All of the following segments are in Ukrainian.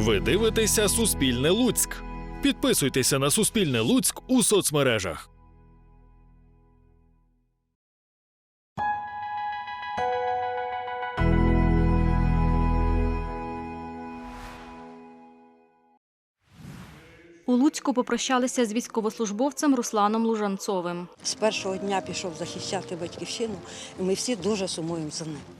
Ви дивитеся Суспільне Луцьк. Підписуйтеся на Суспільне Луцьк у соцмережах. У Луцьку попрощалися з військовослужбовцем Русланом Лужанцовим. З першого дня пішов захищати батьківщину, і ми всі дуже сумуємо за ним.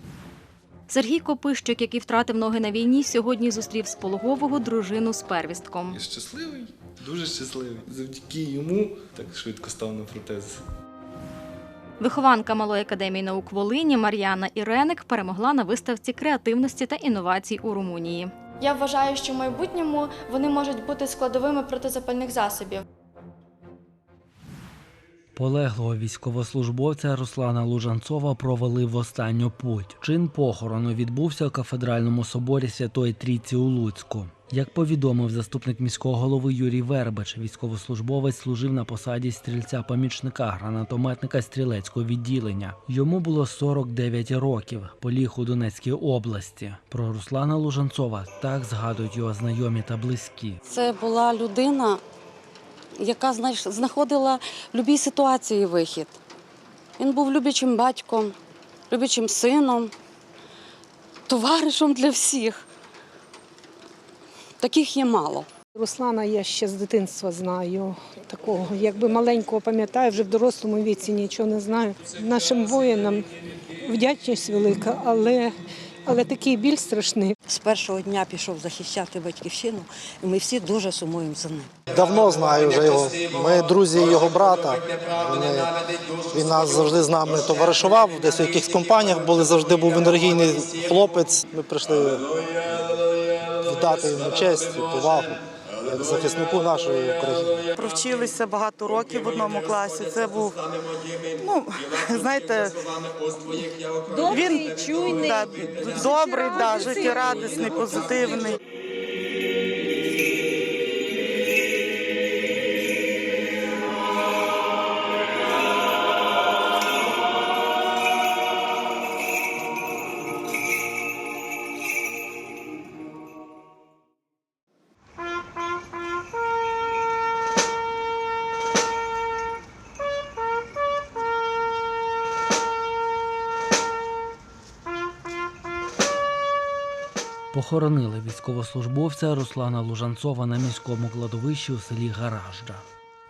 Сергій Копищик, який втратив ноги на війні, сьогодні зустрів з пологового дружину з первістком. Я щасливий, дуже щасливий. Завдяки йому так швидко став на протез. Вихованка Малої академії наук Волині Мар'яна Іреник перемогла на виставці креативності та інновацій у Румунії. Я вважаю, що в майбутньому вони можуть бути складовими протизапальних засобів. Полеглого військовослужбовця Руслана Лужанцова провели в останню путь. Чин похорону відбувся у кафедральному соборі Святої Трійці у Луцьку. Як повідомив заступник міського голови Юрій Вербач, військовослужбовець служив на посаді стрільця-помічника гранатометника стрілецького відділення. Йому було 49 років. Поліг у Донецькій області. Про Руслана Лужанцова так згадують його знайомі та близькі. Це була людина, яка знаходила в будь-якій ситуації вихід. Він був любячим батьком, любячим сином, товаришем для всіх. Таких є мало. Руслана я ще з дитинства знаю такого. Якби маленького пам'ятаю, вже в дорослому віці нічого не знаю. Нашим воїнам вдячність велика, але, але такий біль страшний. З першого дня пішов захищати батьківщину, і ми всі дуже сумуємо за ним. Давно знаю вже його. Ми друзі його брата. Вони, він нас завжди з нами товаришував, десь в якихось компаніях були, завжди був енергійний хлопець. Ми прийшли віддати йому честь і повагу захиснику нашої України. Провчилися багато років в одному класі. Це був, ну, знаєте, він чуйний, добрий, да, життєрадісний, позитивний. Похоронили військовослужбовця Руслана Лужанцова на міському кладовищі у селі Гаражджа.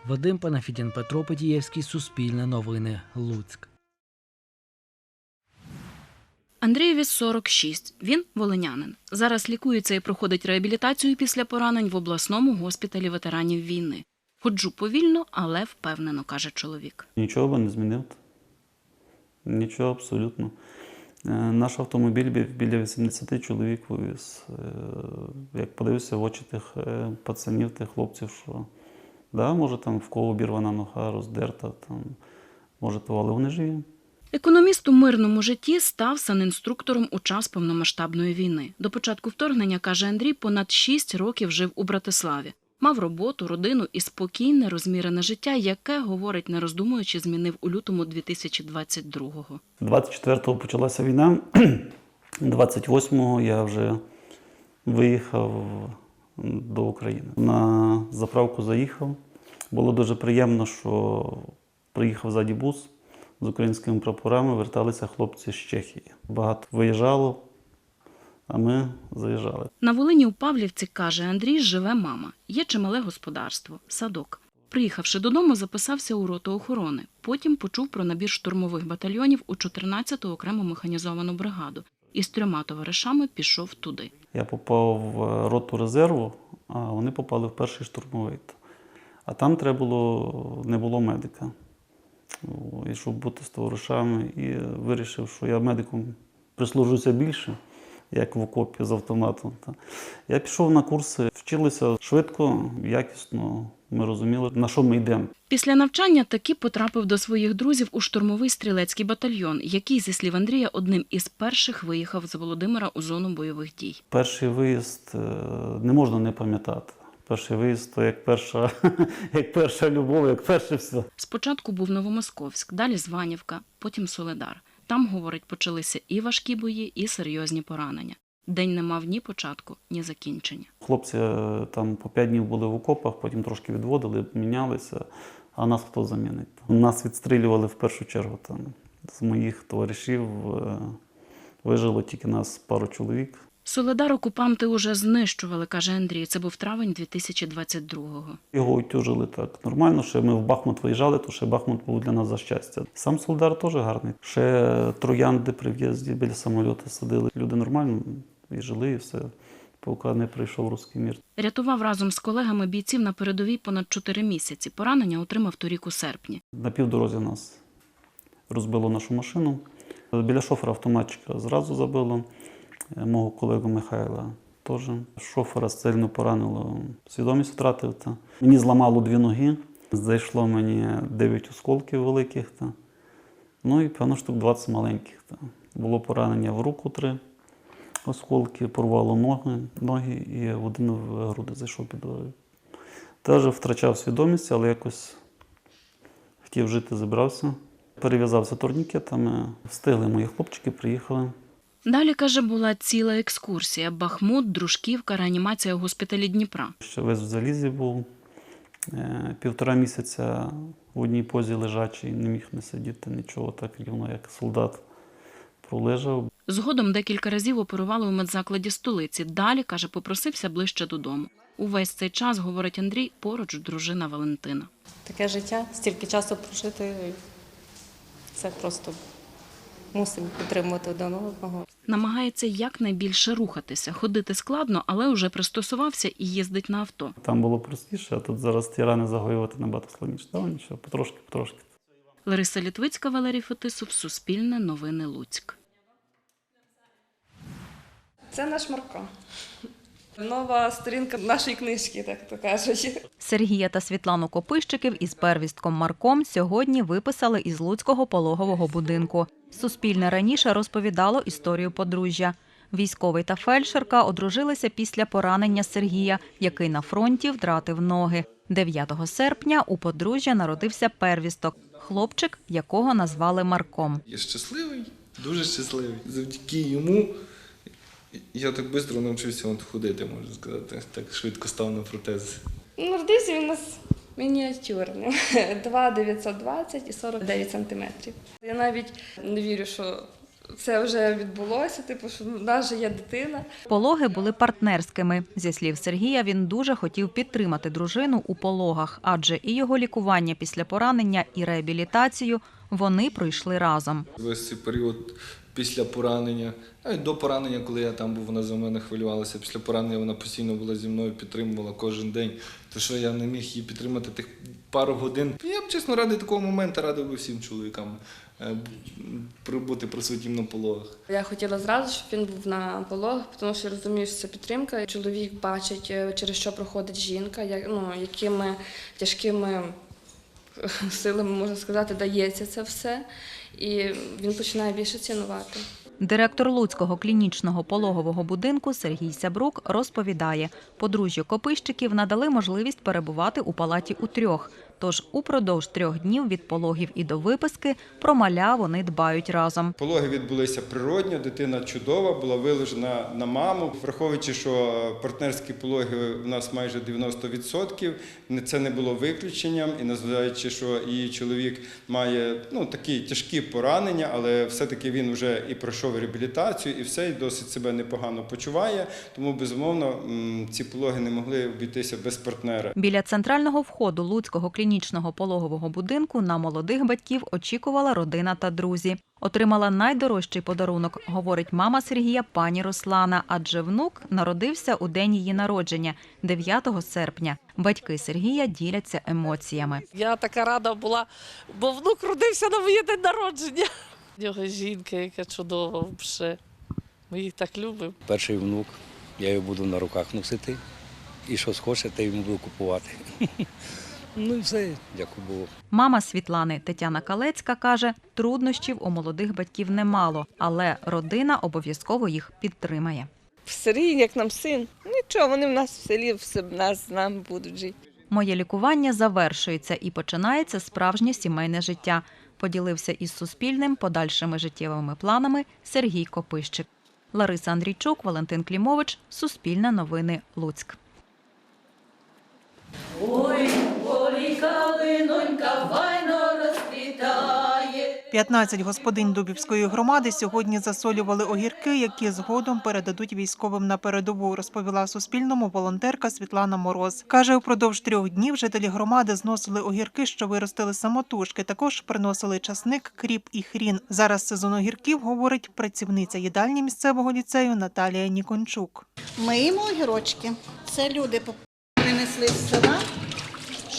Вадим Панафідін Петро Петієвський, Суспільне новини, Луцьк. Андрієві 46. Він волинянин. Зараз лікується і проходить реабілітацію після поранень в обласному госпіталі ветеранів війни. Ходжу повільно, але впевнено, каже чоловік. Нічого не змінив. Нічого абсолютно. Е, Наш автомобіль бі- біля 80 чоловік вивіз. Е, Як подивився в очі тих е, пацанів, тих хлопців, що да, може там в кого обірвана нога, роздерта, там, може то, але вони живі. Економіст у мирному житті став санінструктором у час повномасштабної війни. До початку вторгнення, каже Андрій, понад 6 років жив у Братиславі. Мав роботу, родину і спокійне, розмірене життя, яке, говорить, не роздумуючи, змінив у лютому 2022-го. 24-го почалася війна. 28-го я вже виїхав до України. На заправку заїхав. Було дуже приємно, що приїхав ззаді з українськими прапорами, верталися хлопці з Чехії. Багато виїжджало, а ми заїжджали. На Волині у Павлівці, каже Андрій, живе мама. Є чимале господарство, садок. Приїхавши додому, записався у роту охорони. Потім почув про набір штурмових батальйонів у 14-ту окрему механізовану бригаду і з трьома товаришами пішов туди. Я попав в роту резерву, а вони попали в перший штурмовий. А там треба було, не було медика. І щоб бути з товаришами, і вирішив, що я медиком прислужуся більше, як в окопі з автоматом. Я пішов на курси, вчилися швидко, якісно. Ми розуміли, на що ми йдемо. Після навчання таки потрапив до своїх друзів у штурмовий стрілецький батальйон, який, зі слів Андрія, одним із перших виїхав з Володимира у зону бойових дій. Перший виїзд е, не можна не пам'ятати. Перший виїзд то як перша, як перша любов, як перше все. Спочатку був Новомосковськ, далі Званівка, потім Соледар. Там, говорить, почалися і важкі бої, і серйозні поранення. День не мав ні початку, ні закінчення. Хлопці е, там по п'ять днів були в окопах, потім трошки відводили, мінялися. А нас хто замінить? Нас відстрілювали в першу чергу. Там. З моїх товаришів е, вижило тільки нас пару чоловік. Соледар окупанти уже знищували, каже Андрій. Це був травень 2022-го. Його утюжили так нормально. Ще ми в Бахмут виїжджали, то ще Бахмут був для нас за щастя. Сам Солдар теж гарний. Ще троянди при в'їзді біля самольоту садили. Люди нормально і жили, і все. Поки не прийшов руський мір. Рятував разом з колегами бійців на передовій понад чотири місяці. Поранення отримав торік у серпні. На півдорозі нас розбило нашу машину. Біля шофера автоматчика зразу забило. Е, Мого колегу Михайла теж. Шофера сильно поранило, свідомість втратив. Та. Мені зламало дві ноги, зайшло мені 9 осколків великих. Та. Ну і певно штук 20 маленьких. Та. Було поранення в руку три осколки, порвало ноги, ноги і один в груди зайшов під. Теж втрачав свідомість, але якось хотів жити, зібрався. Перев'язався турнікетами. Встигли мої хлопчики, приїхали. Далі, каже, була ціла екскурсія. Бахмут, дружківка, реанімація у госпіталі Дніпра. Ще весь в залізі був. Е, Півтора місяця в одній позі лежачий, не міг не сидіти нічого, так рівно, як солдат пролежав. Згодом декілька разів оперували у медзакладі столиці. Далі, каже, попросився ближче додому. Увесь цей час, говорить Андрій, поруч дружина Валентина. Таке життя, стільки часу прожити, це просто мусимо підтримувати один одного. Намагається якнайбільше рухатися, ходити складно, але вже пристосувався і їздить на авто. Там було простіше, а тут зараз ті рани загоювати набагато складніше. Та нічого, потрошки, потрошки. Лариса Літвицька, Валерій Фетисов, Суспільне, Новини Луцьк. Це наш Марко. Нова сторінка нашої книжки, так то кажуть. Сергія та Світлану Копищиків із первістком Марком сьогодні виписали із Луцького пологового будинку. Суспільне раніше розповідало історію подружжя. Військовий та фельдшерка одружилися після поранення Сергія, який на фронті втратив ноги. 9 серпня у подружжя народився первісток, хлопчик, якого назвали Марком. Я щасливий, дуже щасливий. Завдяки йому я так швидко навчився от ходити, можна сказати. Так швидко став на протез. Народився він у нас мініатюрним. 2 920 і 49 сантиметрів. Я навіть не вірю, що це вже відбулося, типу, що в нас же є дитина. Пологи були партнерськими. Зі слів Сергія, він дуже хотів підтримати дружину у пологах, адже і його лікування після поранення, і реабілітацію вони пройшли разом. Весь цей період після поранення, навіть до поранення, коли я там був, вона за мене хвилювалася. Після поранення вона постійно була зі мною, підтримувала кожен день. То що я не міг її підтримати тих пару годин. Я б чесно ради такого моменту радив би всім чоловікам е, бути присутнім на пологах. Я хотіла зразу, щоб він був на пологах, тому що я розумію, що це підтримка. Чоловік бачить, е, через що проходить жінка, як, ну, якими тяжкими силами, можна сказати, дається це все. І він починає більше цінувати. Директор Луцького клінічного пологового будинку Сергій Сябрук розповідає, подружжю Копищиків надали можливість перебувати у палаті у трьох. Тож упродовж трьох днів від пологів і до виписки про маля вони дбають разом. Пологи відбулися природньо, дитина чудова, була виложена на маму. Враховуючи, що партнерські пологи у нас майже 90%, це не було виключенням. І незважаючи, що її чоловік має ну, такі тяжкі поранення, але все-таки він вже і пройшов реабілітацію, і все, і досить себе непогано почуває. Тому, безумовно, ці пологи не могли обійтися без партнера. Біля центрального входу Луцького клінічного пологового будинку на молодих батьків очікувала родина та друзі. Отримала найдорожчий подарунок, говорить мама Сергія пані Руслана, адже внук народився у день її народження, 9 серпня. Батьки Сергія діляться емоціями. Я така рада була, бо внук родився на моє день народження. В нього жінка, яка чудова взагалі. Ми їх так любимо. Перший внук, я його буду на руках носити. І що схоче, те йому буду купувати. Ну і все, дякую Богу. Мама Світлани Тетяна Калецька каже, труднощів у молодих батьків немало, але родина обов'язково їх підтримає. Сергій, як нам син. Нічого, вони в нас в селі, все в нас з нами будуть жити. Моє лікування завершується і починається справжнє сімейне життя. Поділився із Суспільним подальшими життєвими планами Сергій Копищик. Лариса Андрійчук, Валентин Клімович, Суспільне новини, Луцьк. Ой, калинонька файно розквітає. 15 господинь Дубівської громади сьогодні засолювали огірки, які згодом передадуть військовим на передову, розповіла Суспільному волонтерка Світлана Мороз. Каже, упродовж трьох днів жителі громади зносили огірки, що виростили самотужки. Також приносили часник, кріп і хрін. Зараз сезон огірків, говорить працівниця їдальні місцевого ліцею Наталія Нікончук. Миємо огірочки. Це люди принесли з села,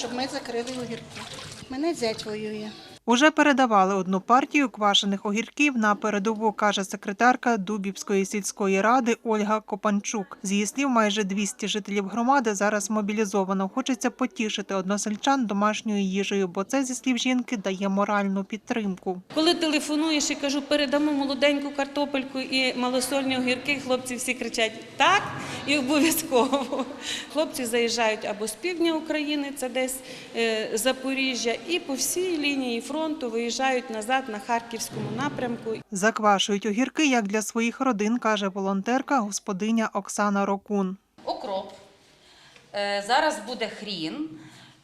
щоб ми закрили огірки. Мене зять воює. Уже передавали одну партію квашених огірків на передову, каже секретарка Дубівської сільської ради Ольга Копанчук. З її слів, майже 200 жителів громади зараз мобілізовано. Хочеться потішити односельчан домашньою їжею, бо це зі слів жінки дає моральну підтримку. Коли телефонуєш і кажу, передамо молоденьку картопельку і малосольні огірки, хлопці всі кричать так і обов'язково. Хлопці заїжджають або з півдня України, це десь е, Запоріжжя, і по всій лінії фронту виїжджають назад на харківському напрямку. Заквашують огірки як для своїх родин, каже волонтерка господиня Оксана Рокун. Окроп. Е, Зараз буде хрін,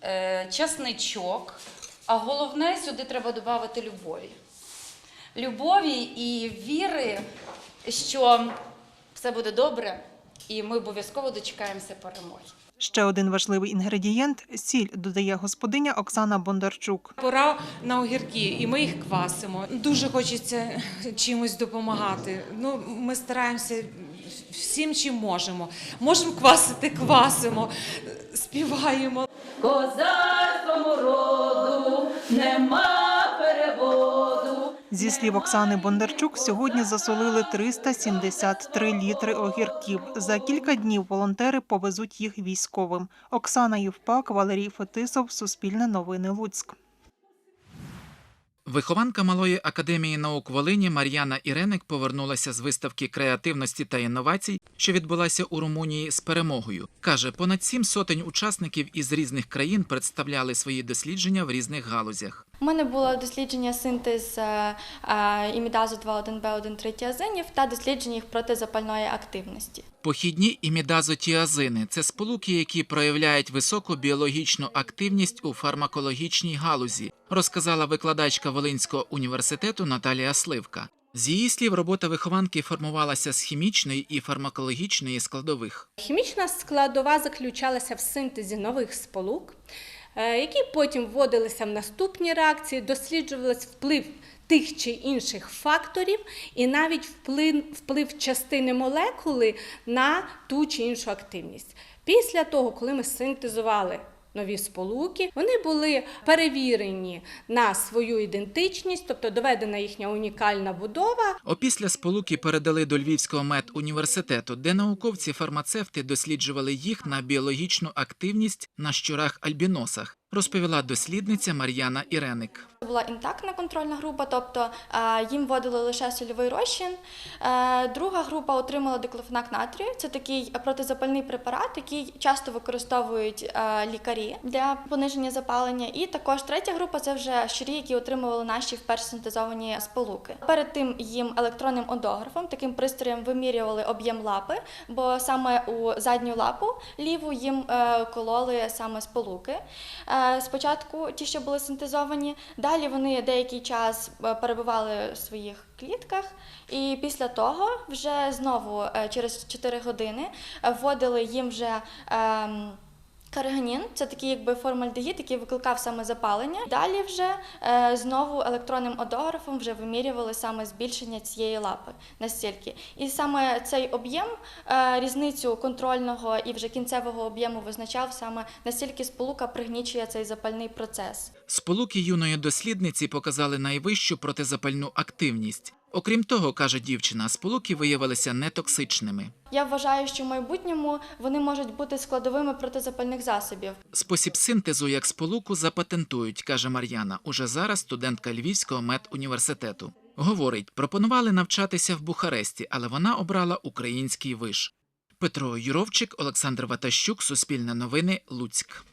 е, часничок. А головне сюди треба додати любові. Любові і віри, що все буде добре, і ми обов'язково дочекаємося перемоги. Ще один важливий інгредієнт сіль, додає господиня Оксана Бондарчук. Пора на огірки, і ми їх квасимо. Дуже хочеться чимось допомагати. Ну, ми стараємося всім, чим можемо. Можемо квасити, квасимо, співаємо. Козацькому роду нема переводу. Зі слів Оксани Бондарчук, сьогодні засолили 373 літри огірків. За кілька днів волонтери повезуть їх військовим. Оксана Євпак, Валерій Фетисов, Суспільне новини Луцьк. Вихованка Малої академії наук Волині Мар'яна Іреник повернулася з виставки креативності та інновацій, що відбулася у Румунії з перемогою. Каже, понад сім сотень учасників із різних країн представляли свої дослідження в різних галузях. У мене було дослідження синтез е, е, імідазу 2,1Б1 третіазинів та дослідження їх протизапальної активності. Похідні імідазотіазини – це сполуки, які проявляють високу біологічну активність у фармакологічній галузі, розказала викладачка Волинського університету Наталія Сливка. З її слів, робота вихованки формувалася з хімічної і фармакологічної складових. Хімічна складова заключалася в синтезі нових сполук, е, які потім вводилися в наступні реакції, досліджувався вплив тих чи інших факторів, і навіть вплив, вплив частини молекули на ту чи іншу активність. Після того, коли ми синтезували нові сполуки, вони були перевірені на свою ідентичність, тобто доведена їхня унікальна будова, Опісля сполуки передали до Львівського медуніверситету, де науковці-фармацевти досліджували їх на біологічну активність на щурах-альбіносах, розповіла дослідниця Мар'яна Іреник. Була інтактна контрольна група, тобто е, їм вводили лише сольовий розчин. Е, Друга група отримала диклофенак натрію. Це такий протизапальний препарат, який часто використовують е, лікарі для пониження запалення. І також третя група це вже щурі, які отримували наші вперше синтезовані сполуки. Перед тим їм електронним одографом, таким пристроєм вимірювали об'єм лапи, бо саме у задню лапу ліву їм кололи саме сполуки. Е, Спочатку ті, що були синтезовані, далі вони деякий час е, перебували в своїх клітках, і після того вже знову е, через 4 години вводили їм вже. Кариганін це такий якби формальдегід, який викликав саме запалення. Далі вже е, знову електронним одографом вже вимірювали саме збільшення цієї лапи настільки. І саме цей об'єм, е, різницю контрольного і вже кінцевого об'єму визначав саме настільки сполука пригнічує цей запальний процес. Сполуки юної дослідниці показали найвищу протизапальну активність. Окрім того, каже дівчина, сполуки виявилися нетоксичними. Я вважаю, що в майбутньому вони можуть бути складовими протизапальних засобів. Спосіб синтезу як сполуку запатентують, каже Мар'яна. Уже зараз студентка Львівського медуніверситету. Говорить, пропонували навчатися в Бухаресті, але вона обрала український виш. Петро Юровчик, Олександр Ватащук, Суспільне новини, Луцьк.